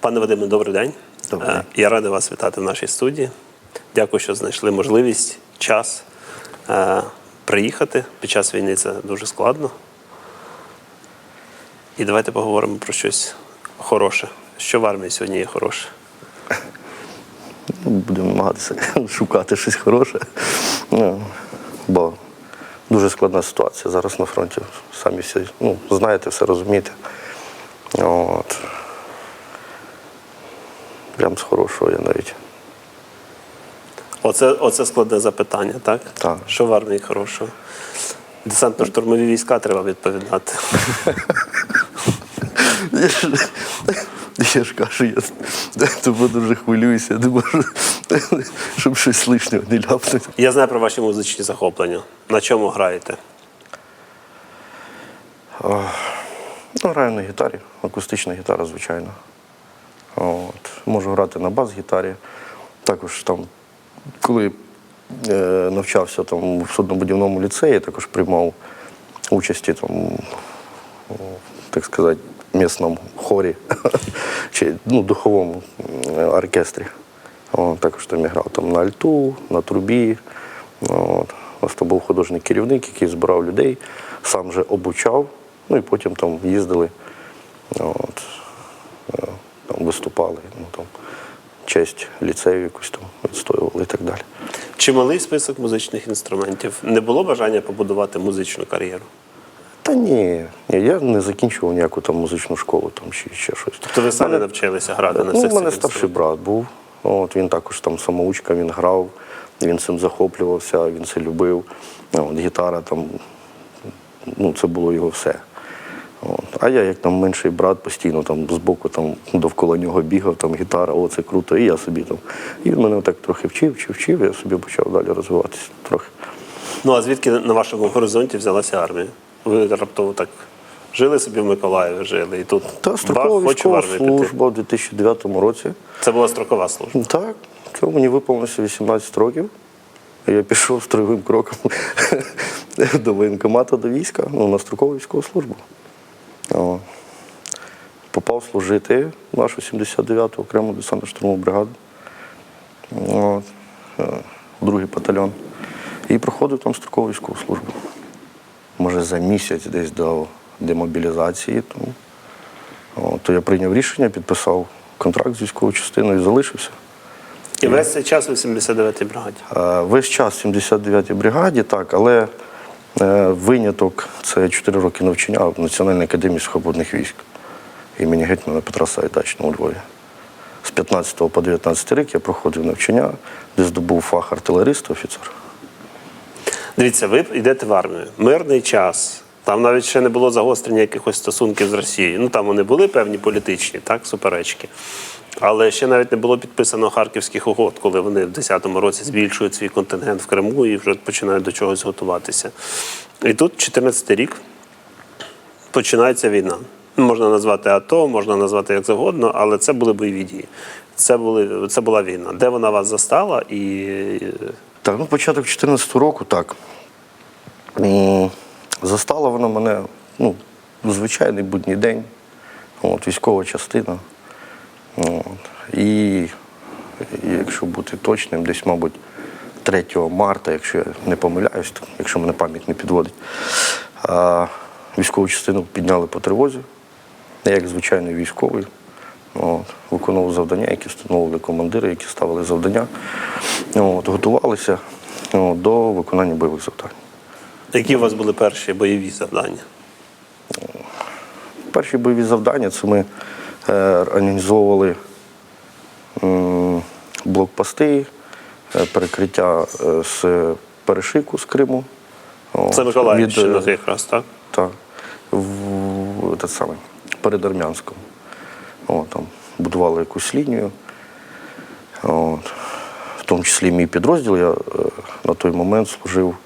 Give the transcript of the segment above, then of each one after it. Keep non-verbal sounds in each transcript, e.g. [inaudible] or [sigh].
Пане Вадиме, добрий день. Добрий день. Е, Я радий вас вітати в нашій студії. Дякую, що знайшли можливість, час е, приїхати. Під час війни це дуже складно. І давайте поговоримо про щось хороше. Що в армії сьогодні є хороше? Ну, Будемо намагатися [laughs] шукати щось хороше. Ну, бо дуже складна ситуація зараз на фронті. Самі всі ну, знаєте, все розумієте. От. Прям з хорошого я навіть. Оце, оце складне запитання, так? Так. Що в армії хорошого? Десантно-штурмові війська треба відповідати. Я ж, я ж кажу, я тому дуже хвилююся, я не можу, щоб щось лишнього не ляпнути. Я знаю про ваші музичні захоплення. На чому граєте? Ну, граю на гітарі, акустична гітара, звичайно. От. Можу грати на бас-гітарі. Також там, коли е, навчався там, в суднобудівному ліцеї, також приймав участі там, так сказати, місному хорі [laughs] чи ну, духовому е, оркестрі. О, також там я грав там, на альту, на трубі. От. Нас там був художній керівник, який збирав людей, сам же обучав, ну і потім там їздили, от, е, там виступали, ну, там, честь ліцею якусь там відстоювали і так далі. Чималий список музичних інструментів. Не було бажання побудувати музичну кар'єру? Та ні, ні, я не закінчував ніяку там музичну школу там, чи ще щось. Тобто ви самі навчилися грати на Ну, у мене старший брат був. От, він також там самоучка, він грав, він цим захоплювався, він це любив. От, гітара там, ну, це було його все. От. А я, як там менший брат, постійно там збоку там, довкола нього бігав, там гітара, о, це круто, і я собі там. І він мене так трохи вчив, вчив, вчив, я собі почав далі розвиватися трохи. Ну а звідки на вашому горизонті взялася армія? Ви раптово так жили собі в Миколаєві, жили і тут Та бах, строкова хочу в армію піти. служба у 2009 році. Це була строкова служба. Так, це мені виповнилося 18 років. Я пішов строєвим кроком [laughs] до воєнкомату, до війська, ну, на строкову військову службу. Попав служити в нашу 79-ту окрему десантно-штурмову бригаду. От. Е, другий батальйон. І проходив там строкову військову службу. Може, за місяць десь до демобілізації. Тому, то я прийняв рішення, підписав контракт з військовою частиною і залишився. І весь цей час у 79-й бригаді. Е, Весь час в 79-й бригаді, так, але виняток це 4 роки навчання в Національній академії сухопутних військ імені гетьмана Петра Сагайдачного у Львові. З 15 по 19 рік я проходив навчання, де здобув фах артилериста, офіцер. Дивіться, ви йдете в армію. Мирний час. Там навіть ще не було загострення якихось стосунків з Росією. Ну там вони були певні політичні, так, суперечки. Але ще навіть не було підписано харківських угод, коли вони в 10-му році збільшують свій контингент в Криму і вже починають до чогось готуватися. І тут 14-й рік починається війна. Можна назвати АТО, можна назвати як завгодно, але це були бойові дії. Це, були, це була війна. Де вона вас застала і Так, ну початок 2014 року, так. Застала вона мене, ну, звичайний будній день, от, військова частина. І, якщо бути точним, десь, мабуть, 3 марта, якщо я не помиляюсь, то, якщо мене пам'ять не підводить, а, військову частину підняли по тривозі. Я як звичайний військовий. От, виконував завдання, які встановили командири, які ставили завдання. От, готувалися от, до виконання бойових завдань. які у вас були перші бойові завдання? Перші бойові завдання це ми організовували блокпости, е, перекриття е, з перешику з Криму. Це Миколаївщина від, е, якраз, так? Так. В, те саме, перед Армянськом. О, там будували якусь лінію. От. В тому числі мій підрозділ, я е, на той момент служив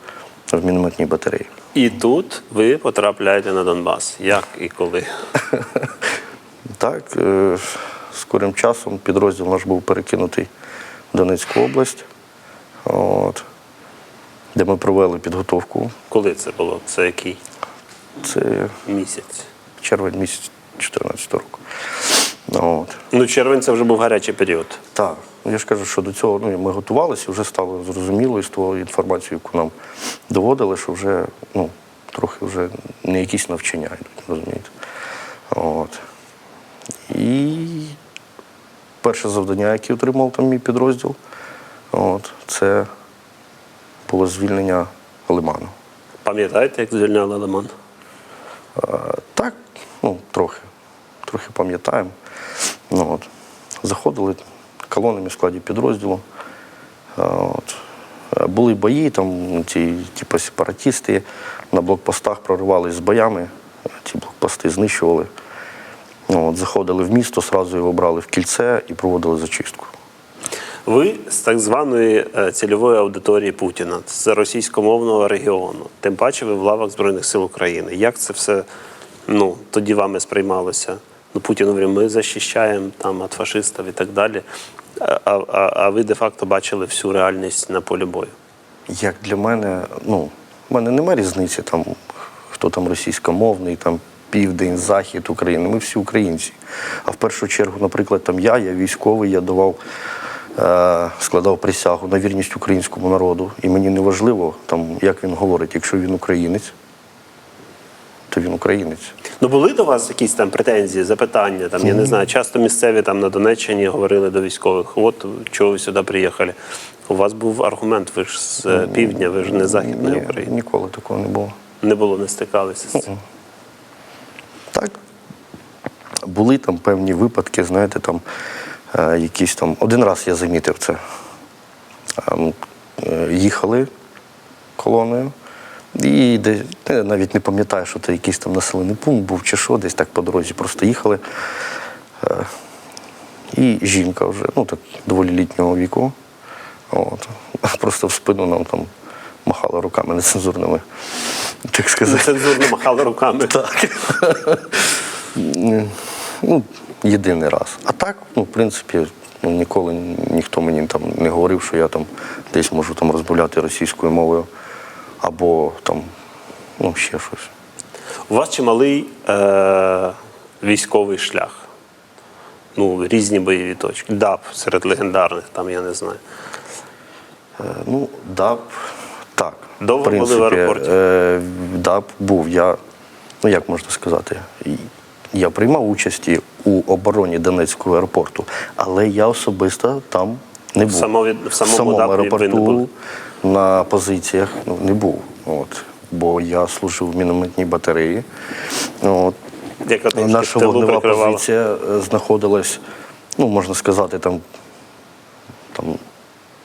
в мінометній батареї. І тут ви потрапляєте на Донбас. Як і коли? [laughs] Так, е, скорим часом підрозділ наш був перекинутий в Донецьку область, от, де ми провели підготовку. Коли це було? Це який Це місяць? червень місяць 2014 року. От. Ну, червень це вже був гарячий період. Так, я ж кажу, що до цього ну, ми готувалися, вже стало зрозуміло із того інформації, яку нам доводили, що вже ну, трохи вже не якісь навчання йдуть, розумієте. От. І перше завдання, яке отримав там мій підрозділ, от, це було звільнення Лиману. Пам'ятаєте, як звільняли Лиман? Е, Так, ну, трохи. Трохи пам'ятаємо. Ну, от. Заходили колонами в складі підрозділу. Е, От. Були бої, там ці типу, сепаратісти на блокпостах проривались з боями, ті блокпости знищували. Ну, от, заходили в місто, одразу його брали в кільце і проводили зачистку. Ви з так званої е, цільової аудиторії Путіна, з російськомовного регіону. Тим паче ви в лавах Збройних сил України. Як це все ну, тоді вами сприймалося? Ну, Путін говорив, ми захищаємо там від фашистів і так далі. А, а, а ви де-факто бачили всю реальність на полі бою. Як для мене, ну, в мене немає різниці, там, хто там російськомовний, там південь, захід України. Ми всі українці. А в першу чергу, наприклад, там я, я військовий, я давав, е, складав присягу на вірність українському народу. І мені не важливо, там, як він говорить, якщо він українець, то він українець. Ну були до вас якісь там претензії, запитання? Там я не знаю, часто місцеві там на Донеччині говорили до військових: от чого ви сюди приїхали? У вас був аргумент, ви ж з е, півдня, ви ж не західної Ні, України. ніколи такого не було. Не було, не стикалися з цим. Так. Були там певні випадки, знаєте, там е, якісь там. Один раз я замітив це. Ем, е, їхали колоною, і де, я навіть не пам'ятаю, що це якийсь там населений пункт був чи що, десь так по дорозі просто їхали. Е, і жінка вже, ну так, доволі літнього віку. От, [laughs] просто в спину нам там махала руками нецензурними, так сказати. Цензурно махали руками. Так. ну, єдиний раз. А так, ну, в принципі, ну, ніколи ніхто мені там не говорив, що я там десь можу там розмовляти російською мовою або там, ну, ще щось. У вас чималий е- військовий шлях. Ну, різні бойові точки. ДАП серед легендарних, там я не знаю. Е, ну, ДАП, так. Довго були в аеропорті? Е, ДАП був. Я, ну як можна сказати, я приймав участь у обороні Донецького аеропорту, але я особисто там не був. Само від- в самому ДАПі ви не аеропорту були? на позиціях ну, не був. От. Бо я служив в мінометній батареї. От. Трошки Наша вогнева позиція е, знаходилась, ну, можна сказати, там, там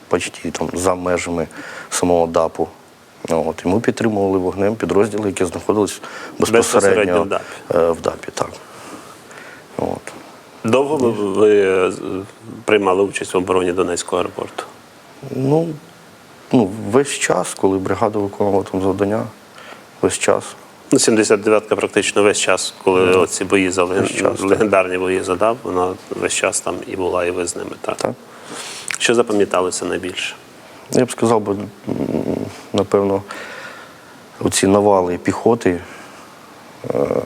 почти там, за межами самого ДАПу. От, і ми підтримували вогнем підрозділи, які знаходились Безпосередньо безпосередньо в ДАПі. е, в ДАПі. Так. От. Довго ви, ви е, приймали участь в обороні Донецького аеропорту? Ну, ну, весь час, коли бригада виконувала там завдання, весь час. Ну, 79-ка практично весь час, коли оці бої за леген- час, легендарні бої задав, вона весь час там і була, і ви з ними. Так? Так. Що запам'яталося найбільше? Я б сказав, би, напевно, оці навали піхоти, е,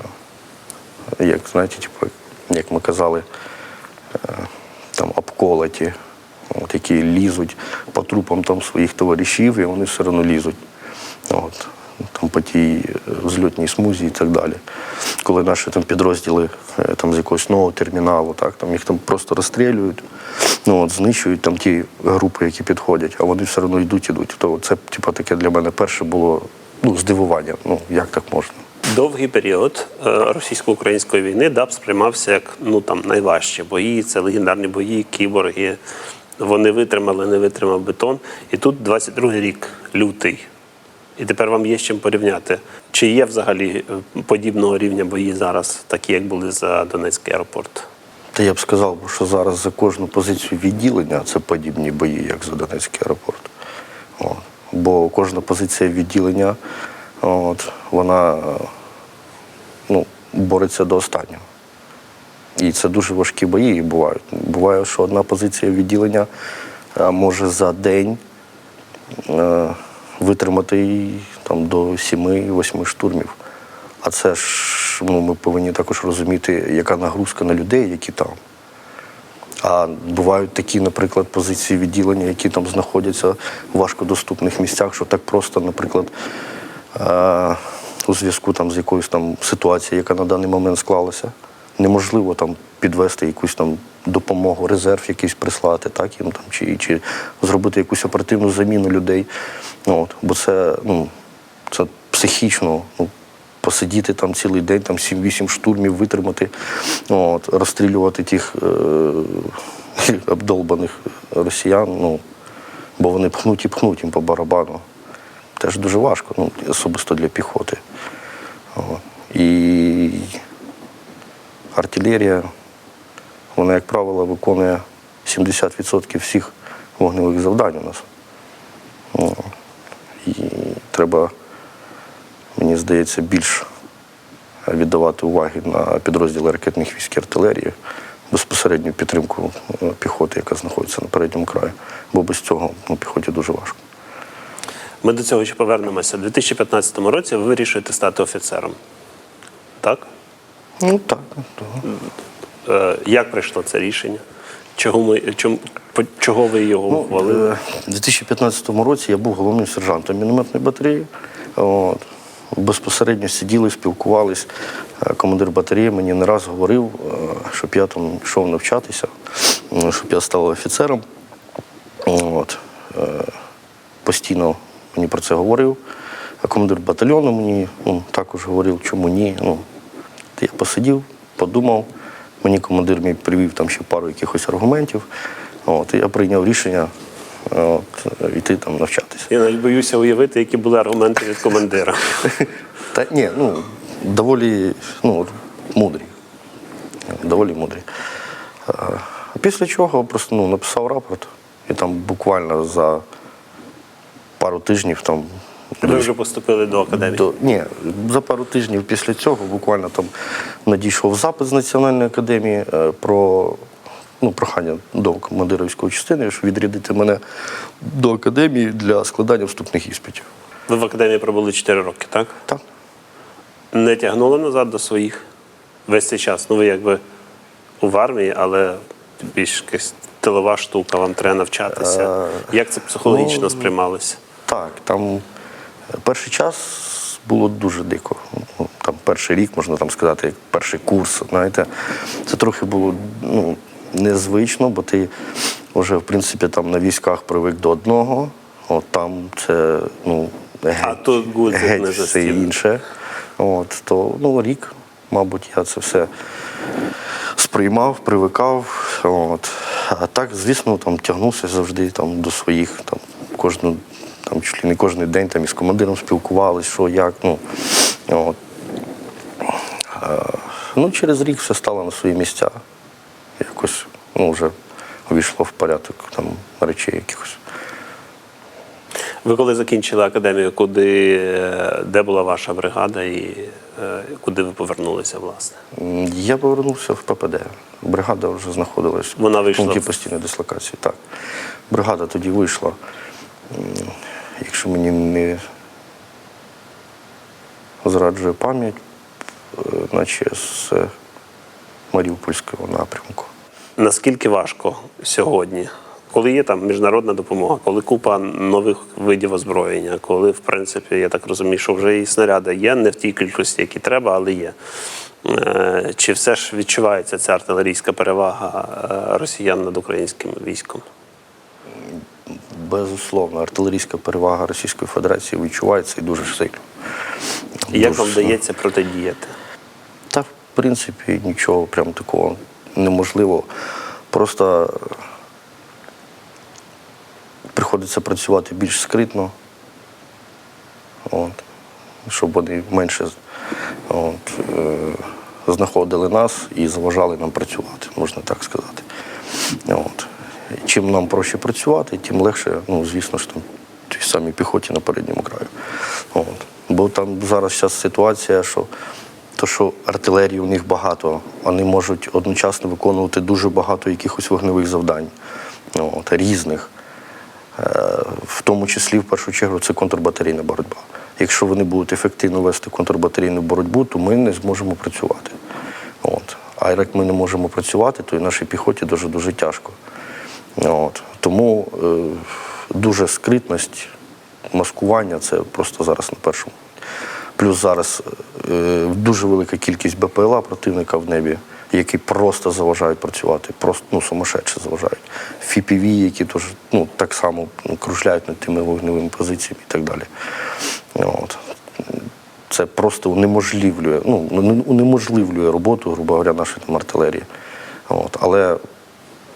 як знаєте, типу, як ми казали, е, там обколоті, от, які лізуть по трупам там своїх товаришів, і вони все одно лізуть. По тій е, взльотній смузі і так далі. Коли наші там підрозділи е, там, з якогось нового терміналу, так, там їх там просто розстрілюють, ну, от, знищують там ті групи, які підходять, а вони все одно йдуть, ідуть. То це типу, таке для мене перше було ну, здивування. Ну, як так можна? Довгий період е, російсько-української війни ДАП сприймався як ну там найважчі бої. Це легендарні бої, кіборги. Вони витримали, не витримав бетон. І тут 22-й рік, лютий. І тепер вам є з чим порівняти. Чи є взагалі е, подібного рівня бої зараз, такі як були за Донецький аеропорт? Та я б сказав, що зараз за кожну позицію відділення це подібні бої, як за Донецький аеропорт. От. Бо кожна позиція відділення, от, вона ну, бореться до останнього. І це дуже важкі бої бувають. Буває, що одна позиція відділення е, може за день е, витримати і, там, до 7-8 штурмів. А це ж ну, ми повинні також розуміти, яка нагрузка на людей, які там. А бувають такі, наприклад, позиції відділення, які там знаходяться в важкодоступних місцях, що так просто, наприклад, е, у зв'язку там з якоюсь там ситуацією, яка на даний момент склалася, неможливо там підвести якусь там допомогу, резерв якийсь прислати, так їм там чи, чи зробити якусь оперативну заміну людей. Ну, от, бо це, ну, це психічно. Ну, посидіти там цілий день, там 7-8 штурмів витримати, от, розстрілювати тих е- [laughs] обдолбаних росіян, ну, бо вони пхнуть і пхнуть їм по барабану. Теж дуже важко, ну, особисто для піхоти. От. І артилерія, вона, як правило, виконує 70% всіх вогневих завдань у нас. І треба, мені здається, більш віддавати уваги на підрозділи ракетних військ і артилерії, безпосередню підтримку е, піхоти, яка знаходиться на передньому краї. Бо без цього ну, піхоті дуже важко. Ми до цього ще повернемося. У 2015 році ви вирішуєте стати офіцером. Так? Ну так. Е, Як прийшло це рішення? Чого, ми, чому, чого ви його Ну, ухвалили? е, У 2015 році я був головним сержантом мінометної батареї. От. Безпосередньо сиділи, спілкувались. Е, Командир батареї мені не раз говорив, е, щоб я там йшов навчатися, щоб я став офіцером. От. Е, Постійно мені про це говорив. А командир батальйону мені ну, також говорив, чому ні. Ну, я посидів, подумав. Мені командир мій привів там ще пару якихось аргументів. От, і я прийняв рішення е, от, йти там навчатися. Я навіть боюся уявити, які були аргументи від командира. [laughs] Та ні, ну, доволі ну, мудрі. Доволі мудрі. Е, після чого просто ну, написав рапорт, і там буквально за пару тижнів там. Ви вже поступили до академії. До, ні, за пару тижнів після цього буквально там надійшов запит з Національної академії е, про ну, прохання до командира військової частини, щоб відрядити мене до академії для складання вступних іспитів. Ви в академії пробули 4 роки, так? Так. Не тягнули назад до своїх весь цей час. Ну, ви якби в армії, але більш якась тилова штука, вам треба навчатися. Як це психологічно ну, сприймалося? Так, там е, перший час було дуже дико. Ну, Там перший рік, можна там сказати, як перший курс. Знаєте, це трохи було ну, незвично, бо ти вже, в принципі, там на військах привик до одного, от там це ну, геть, А тут гудзик геть все інше. От, то ну, рік, мабуть, я це все сприймав, привикав. От. А так, звісно, там тягнувся завжди там, до своїх, там, кожну, там, чуть ли не кожен день там, із командиром спілкувались, що як. Ну, от. Ну, через рік все стало на свої місця. Якось ну, вже увійшло в порядок там, речей якихось. Ви коли закінчили академію, куди, е, де була ваша бригада і е, куди ви повернулися, власне? Я повернувся в ППД. Бригада вже знаходилась Вона в пункті постійної дислокації. Так. Бригада тоді вийшла, якщо мені не зраджує пам'ять, е, наче з Маріупольського напрямку. Наскільки важко сьогодні, коли є там міжнародна допомога, коли купа нових видів озброєння, коли, в принципі, я так розумію, що вже і снаряди є, не в тій кількості, які треба, але є. Е, Чи все ж відчувається ця артилерійська перевага е, росіян над українським військом? Безусловно, артилерійська перевага Російської Федерації відчувається і дуже сильно. І як Дуже вам сильно. вдається протидіяти? Та, в принципі, нічого прям такого неможливо. Просто приходиться працювати більш скритно, от, щоб вони менше от, е, знаходили нас і заважали нам працювати, можна так сказати. От. Чим нам проще працювати, тим легше, ну, звісно ж, там, тій самій піхоті на передньому краю. От. Бо там зараз зараз ситуація, що то, що артилерії у них багато, вони можуть одночасно виконувати дуже багато якихось вогневих завдань, от, різних. Е, В тому числі, в першу чергу, це контрбатарейна боротьба. Якщо вони будуть ефективно вести контрбатарейну боротьбу, то ми не зможемо працювати. От. А як ми не можемо працювати, то і нашій піхоті дуже дуже тяжко. От. Тому е, дуже скритність, маскування це просто зараз на першому. Плюс зараз е, дуже велика кількість БПЛА противника в небі, які просто заважають працювати, просто ну, сумасшедше заважають. ФІПІВ, які теж ну, так само ну, кружляють над тими вогневими позиціями і так далі. От. Це просто унеможливлює, ну, унеможливлює роботу, грубо говоря, нашої там артилерії. От. Але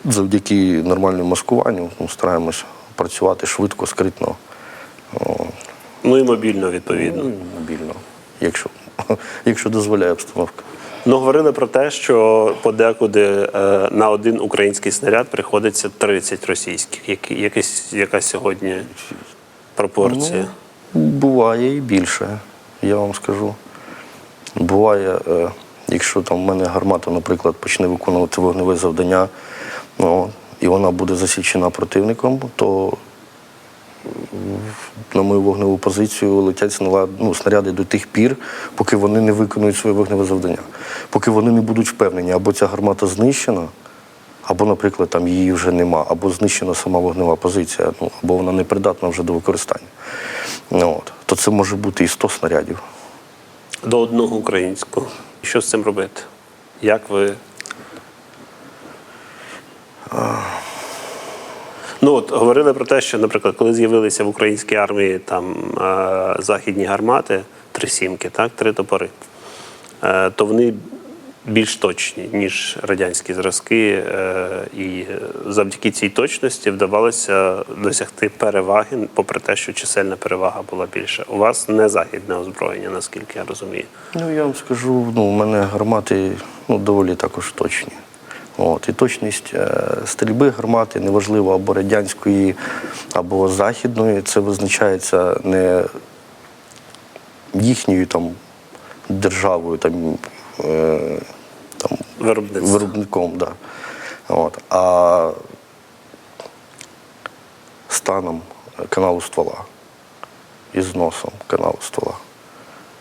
завдяки нормальному маскуванню ну, стараємось працювати швидко, скритно. Ну і мобільно, відповідно. Ну, і мобільно, якщо, [laughs] якщо дозволяє обстановка. Ну, говорили про те, що подекуди е, на один український снаряд приходиться 30 російських. Які, якась, яка сьогодні пропорція? Буває і більше, я вам скажу. Буває, е, якщо там в мене гармата, наприклад, почне виконувати вогневе завдання, ну, і вона буде засічена противником, то на мою вогневу позицію летять ну, снаряди до тих пір, поки вони не виконують своє вогневе завдання. Поки вони не будуть впевнені, або ця гармата знищена, або, наприклад, там її вже нема, або знищена сама вогнева позиція, ну, або вона не придатна вже до використання. Ну, от. То це може бути і 100 снарядів. До одного українського. Що з цим робити? Як ви. Ну от говорили про те, що, наприклад, коли з'явилися в українській армії там е, західні гармати, три сімки, так, три топори, е, то вони більш точні, ніж радянські зразки, е, і завдяки цій точності вдавалося досягти переваги, попри те, що чисельна перевага була більша. У вас не західне озброєння, наскільки я розумію. Ну, я вам скажу, ну, у мене гармати ну, доволі також точні. От, і точність е, стрільби гармати, неважливо або радянської, або західної, це визначається не їхньою там державою, там, е, там виробником, да. От. а станом каналу ствола і зносом каналу ствола.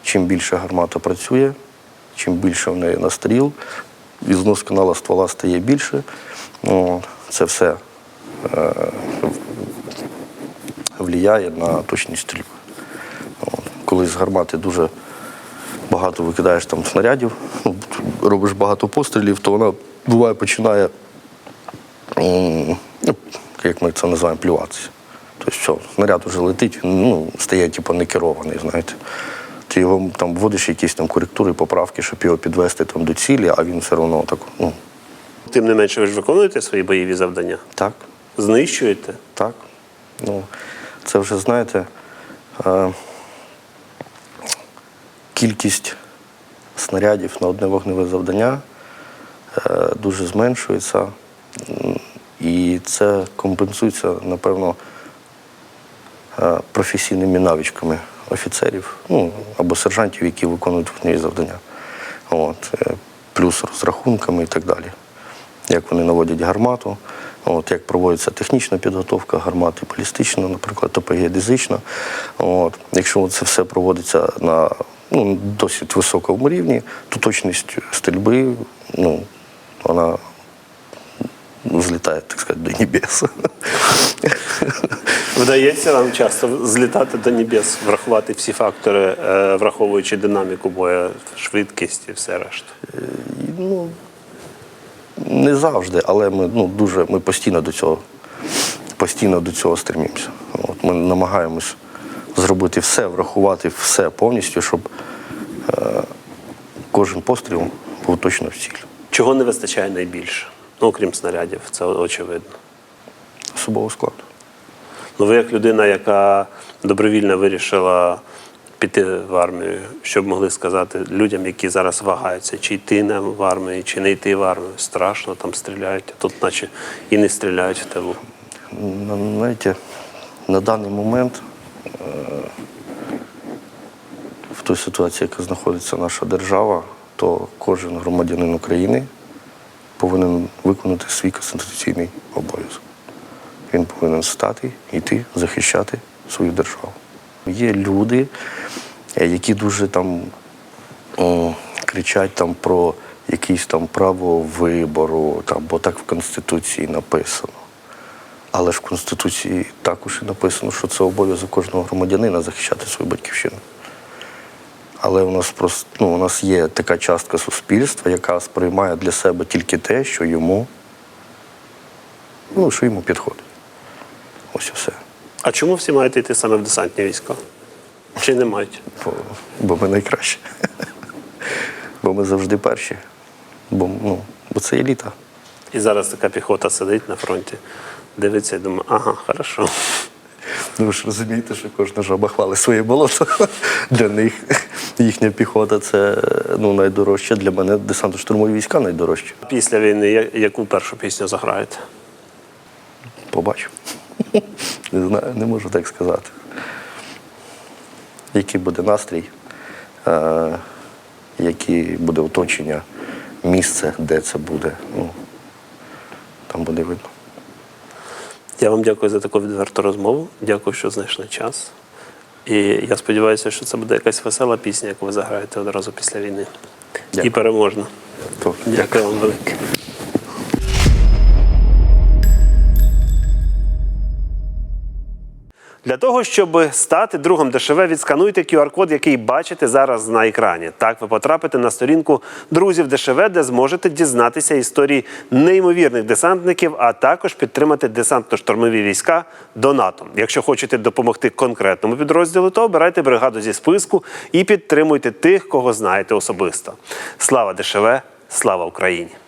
Чим більше гармата працює, чим більше в неї настріл, і знос канала ствола стає більше. От. Це все е, впливає на точність стрільби. Коли з гармати дуже багато викидаєш там снарядів, ну, робиш багато пострілів, то вона буває починає, ну, як ми це називаємо, плюватися. Тобто все, снаряд вже летить, ну, стає типу, не керований, знаєте. Його там вводиш якісь там коректури, поправки, щоб його підвести там, до цілі, а він все одно так, ну, Тим не менше, ви ж виконуєте свої бойові завдання? так, Знищуєте? так. Ну, це вже, знаєте, е, кількість снарядів на одне вогневе завдання е, дуже зменшується. І це компенсується, напевно, е, професійними навичками офіцерів ну, або сержантів, які виконують вогневі завдання. От, е, плюс розрахунками і так далі. Як вони наводять гармату, от, як проводиться технічна підготовка гармати, балістична, наприклад, топогеодезична. От, якщо це все проводиться на ну, досить високому рівні, то точність стрільби, ну, вона злітає, так сказати, до небес. [laughs] Вдається вам часто злітати до небес, врахувати всі фактори, е, враховуючи динаміку бою, швидкість і все решта. Ну, не завжди, але ми ну, дуже ми постійно до цього, постійно до цього стремимося. От, ми намагаємось зробити все, врахувати все повністю, щоб е, кожен постріл був точно в ціль. Чого не вистачає найбільше? Ну, окрім снарядів, це очевидно. Особового складу. Ну, ви як людина, яка добровільно вирішила піти в армію, що б могли сказати людям, які зараз вагаються, чи йти нам в армію, чи не йти в армію. Страшно, там стріляють, а тут наче і не стріляють в тилу. На- Знаєте, на даний момент е, в той ситуації, яка знаходиться наша держава, то кожен громадянин України повинен виконати свій конституційний обов'язок. Він повинен стати, йти, захищати свою державу. Є люди, е, які дуже там о, кричать там про якісь там право вибору, там, бо так в Конституції написано. Але ж в Конституції також і написано, що це обов'язок кожного громадянина захищати свою батьківщину. Але у нас просто ну, у нас є така частка суспільства, яка сприймає для себе тільки те, що йому, ну, що йому підходить. Ось і все. А чому всі мають йти саме в десантні війська? Чи не мають? Бо, бо ми найкращі. бо ми завжди перші. Бо, ну, бо це еліта. І зараз така піхота сидить на фронті, дивиться і думає, ага, хорошо. Ну ви ж розумієте, що кожна жаба хвалить своє болото. Для них їхня піхота це ну, найдорожче. Для мене десантно-штурмові війська найдорожчі. Після війни яку першу пісню заграєте? Побачу. Не знаю, не можу так сказати. Який буде настрій, е, яке буде оточення, місце, де це буде. Ну, там буде видно. Я вам дякую за таку відверту розмову. Дякую, що знайшли час. І я сподіваюся, що це буде якась весела пісня, яку ви заграєте одразу після війни. Дякую. І переможна. Дякую. Дякую вам велике. Для того, щоб стати другом ДШВ, відскануйте QR-код, який бачите зараз на екрані. Так ви потрапите на сторінку друзів ДШВ, де зможете дізнатися історії неймовірних десантників, а також підтримати десантно-штурмові війська донатом. Якщо хочете допомогти конкретному підрозділу, то обирайте бригаду зі списку і підтримуйте тих, кого знаєте особисто. Слава ДШВ! Слава Україні!